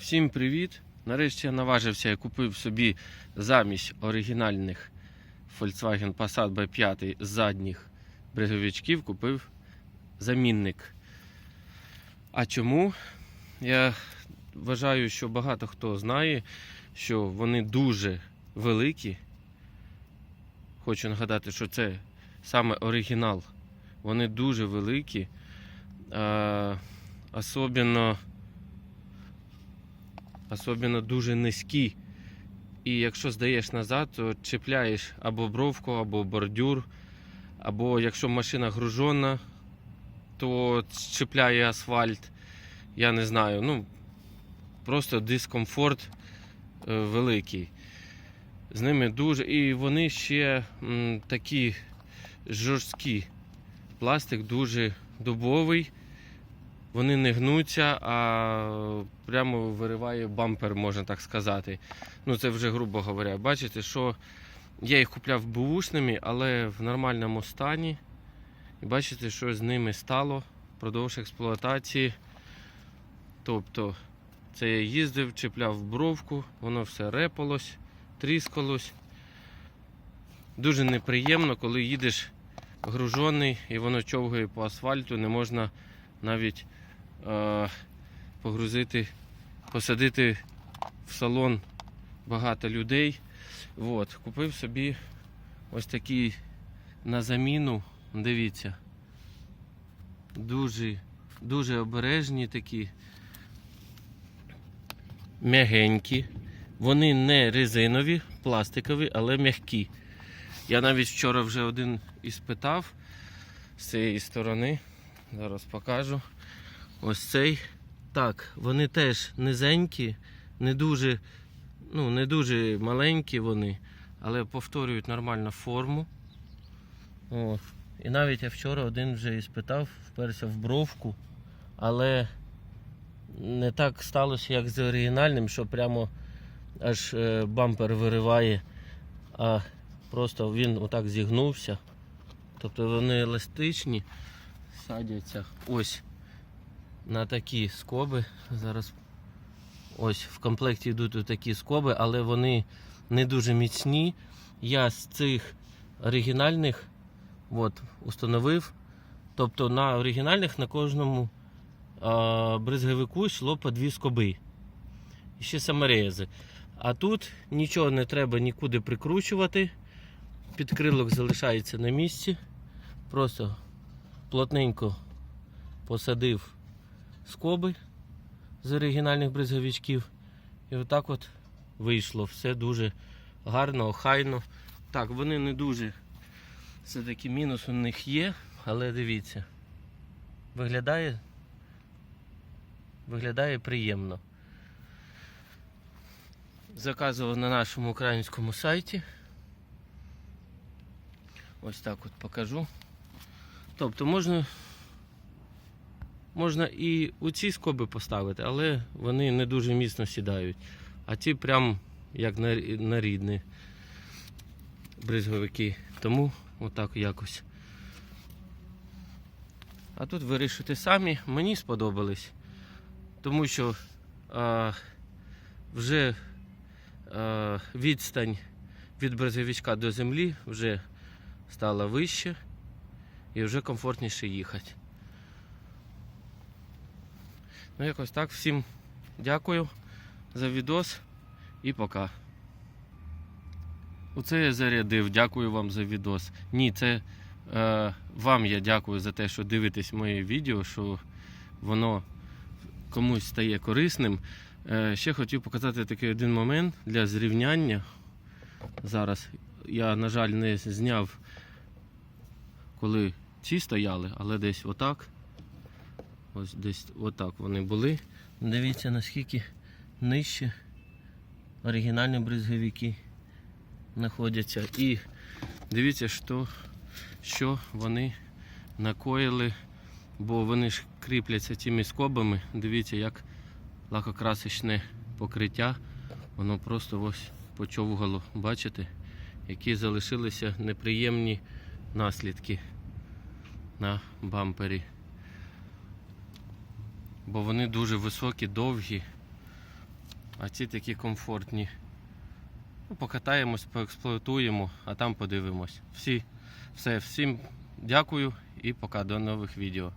Всім привіт! Нарешті я наважився і купив собі замість оригінальних Volkswagen Passat B5 задніх бреговичків, купив замінник. А чому? Я вважаю, що багато хто знає, що вони дуже великі. Хочу нагадати, що це саме оригінал. Вони дуже великі. Особливо особливо дуже низькі. І якщо здаєш назад, то чіпляєш або бровку, або бордюр, або якщо машина гружена, то чіпляє асфальт. Я не знаю. Ну, просто дискомфорт е, великий. З ними дуже. І вони ще такі жорсткі. Пластик дуже дубовий. Вони не гнуться, а прямо вириває бампер, можна так сказати. Ну, це вже грубо говоря. Бачите, що я їх купляв бушними, але в нормальному стані. І бачите, що з ними стало впродовж експлуатації. Тобто, це я їздив, чіпляв бровку, воно все репалось, тріскалось. Дуже неприємно, коли їдеш гружений і воно човгає по асфальту, не можна навіть погрузити, посадити в салон багато людей. От, купив собі ось такий на заміну. Дивіться. Дуже, дуже обережні такі. М'ягенькі. Вони не резинові, пластикові, але м'які. Я навіть вчора вже один іспитав з цієї сторони. Зараз покажу. Ось цей. Так, вони теж низенькі, не дуже, ну, не дуже маленькі вони, але повторюють нормальну форму. От. І навіть я вчора один вже іспитав, вперся в бровку, але не так сталося, як з оригінальним, що прямо аж е, бампер вириває, а просто він отак зігнувся. Тобто вони еластичні, садяться ось на такі скоби. Зараз ось в комплекті йдуть такі скоби, але вони не дуже міцні. Я з цих оригінальних от, установив. Тобто на оригінальних на кожному а, бризговику йшло по дві скоби. І ще саморези. А тут нічого не треба нікуди прикручувати. Підкрилок залишається на місці. Просто плотненько посадив скоби з оригінальних бризговичків. І отак от вийшло. Все дуже гарно, охайно. Так, вони не дуже. Все-таки мінус у них є, але дивіться. Виглядає. Виглядає приємно. Заказував на нашому українському сайті. Ось так от покажу. Тобто можна можна і у ці скоби поставити, але вони не дуже міцно сідають. А ці прям як на, рідні бризговики. Тому отак якось. А тут вирішити самі. Мені сподобались. Тому що а, вже а, відстань від бризговичка до землі вже стала вище і вже комфортніше їхати. Ну, якось так. Всім дякую за відос і пока. Оце я зарядив. Дякую вам за відос. Ні, це е, вам я дякую за те, що дивитесь моє відео, що воно комусь стає корисним. Е, ще хотів показати такий один момент для зрівняння. Зараз я, на жаль, не зняв, коли ці стояли, але десь отак. Ось десь отак вони були. Дивіться наскільки нижче оригінальні бризговики знаходяться. І дивіться, що, що вони накоїли, бо вони ж кріпляться тими скобами. Дивіться, як лакокрасочне покриття. Воно просто ось почовгало. Бачите, які залишилися неприємні наслідки на бампері. Бо вони дуже високі, довгі. А ці такі комфортні. Ну, покатаємось, поексплуатуємо, а там подивимось. Всі, все, всім дякую і пока до нових відео.